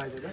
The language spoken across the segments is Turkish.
aileden.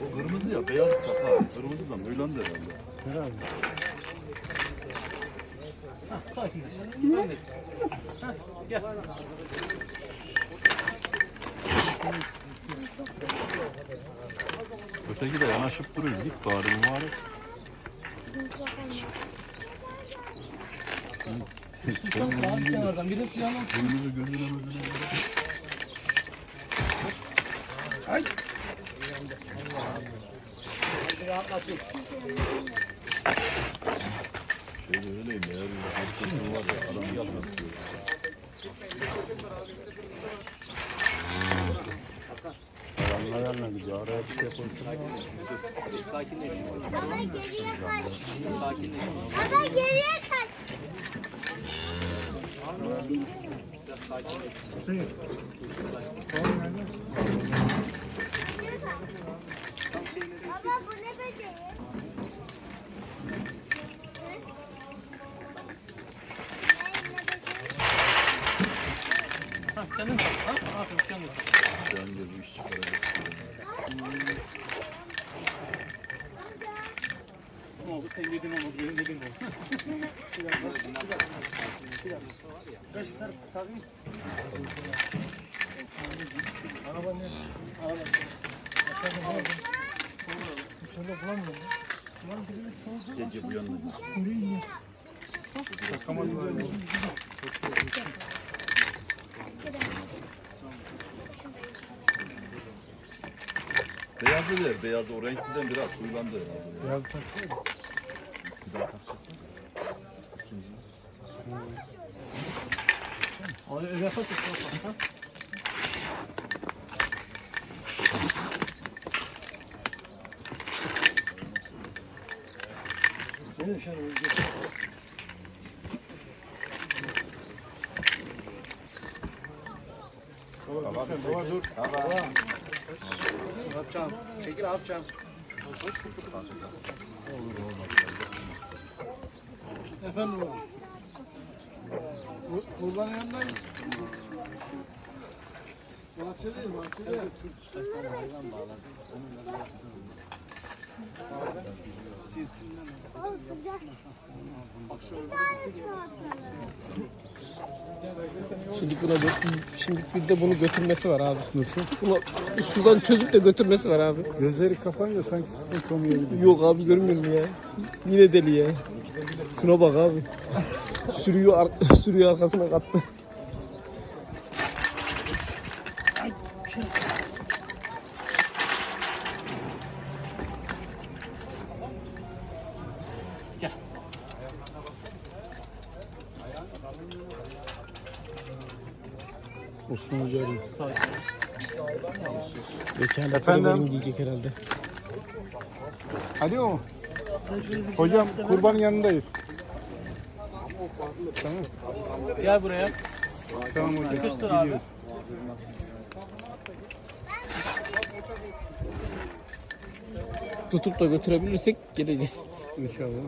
O kırmızı ya beyaz kafa. Kırmızı da Möyland herhalde. Hah, sakinleş. Ben de. Hah, gel. Öteki de yanaşıp duruyor. Git bari mübarek. Sıçtıktan sonra bir kenardan biri yandan Boynuzu gözüne gözüne. Şöyle öyleyim ya. Herkesin var ya. Adam yapmıyor. Ayağına ayağına gidiyor. Araya bir şey koysun. Baba geriye kaç. Baba geriye kaç. Baba Ne oldu? Sen dediğin olmadı, benim dediğim oldu. Gece bu yanına. Beyazı ver, beyazı o renkliden biraz huylandı. Beyaz Bir daha takacak. İkinci. Ay, öyle yaparsak sonra. Ha? Benim şöyle Yapacağım. Çekil yapacağım. Efendim oğlum. Kurban yanındayım. Bahçede, bahçede. O sıcak. Bir tanesini atalım. Şimdi buna şimdi bir de bunu götürmesi var abi. Bunu şuradan çözüp de götürmesi var abi. Gözleri kapayınca sanki sıkıntı gibi. Yok abi görmüyor musun ya? Yine deli ya. Şuna bak abi. Sürüyor, ar- sürüyor arkasına kattı. Osman Hoca'yım. Sakin. Geçen Efendim? Giyecek herhalde. Alo. Hocam kurbanın yanındayız. Gel buraya. Tamam hocam. Sıkıştır abi. Tutup da götürebilirsek geleceğiz. İnşallah.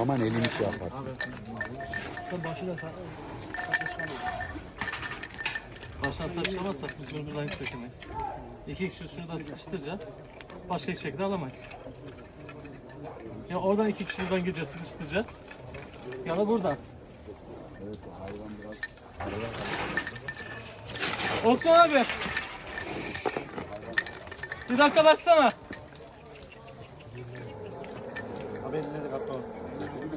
Aman elini şey yapar. Sen başı da sa- saçma Baştan saçlamazsak biz bunu buradan hiç sökemeyiz. İki kişi şuradan sıkıştıracağız. Başka hiçbir şekilde alamayız. Ya oradan iki kişi buradan gireceğiz, sıkıştıracağız. Ya da buradan. Osman abi. Bir dakika baksana.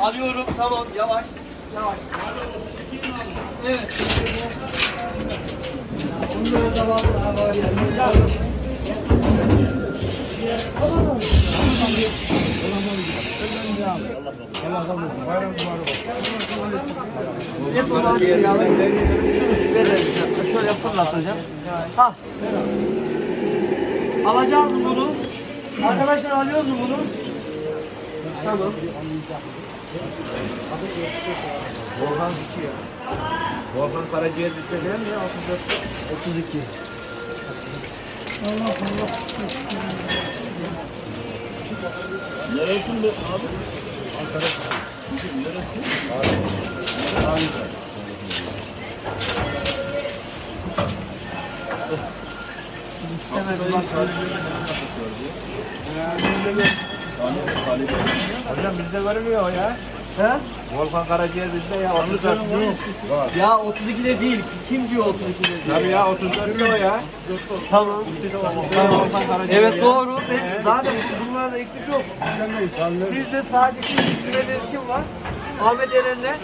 Alıyorum tamam yavaş. Yavaş. Evet. Şöyle fırlatacağım. Ha. Alacağız mı bunu? Arkadaşlar alıyoruz mu bunu? Tamam. Volkan Ziki ya. Volkan Karaciğer bizde değil mi ya? 34, 32. Neresinde abi? Ankara. Neresi? Hocam bizde görmüyor ya. He? Volkan Karaciğer bizde ya. 34 değil. Ya 32'de değil. Kim diyor 32'de değil? Tabii ya 34'te o ya. Tamam. Tamam. Evet doğru. Ben- Zaten bunlarda eksik yok. Sizde sadece kim güveniniz kim var? Ahmet Eren'le.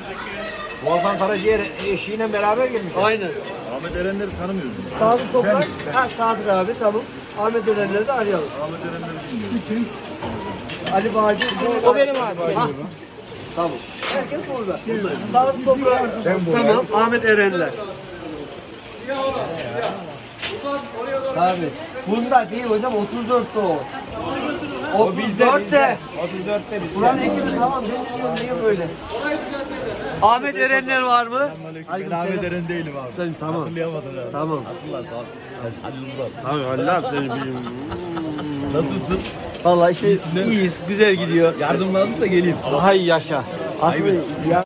Volkan Karaciğer eşiyle beraber gelmiş. Aynen. Ahmet Erenler'i tanımıyoruz. Sadık Toprak. Ha Sadık abi tamam. Ahmet Eren'leri de arayalım. Ahmet Erenler'i bilmiyoruz. Ali Bağcı. O benim abi. Ha. Tamam. Herkes burada. Sadık Toprak. Tamam. Ahmet Erenler. Abi. Bunda değil hocam 34'te o. O bizde. 34'te. 34'te bizde. Buranın ekibi tamam. Ben diyorum niye böyle? Ahmet Erenler var mı? Ben Ahmet Eren değilim abi. Sen tamam. Hatırlayamadın abi. Tamam. Hatırlar sağ ol. Hadi Abi Allah seni bileyim. Nasılsın? Vallahi işte iyiyiz. Güzel gidiyor. Yardım lazımsa geleyim. Hay yaşa. Aslında ya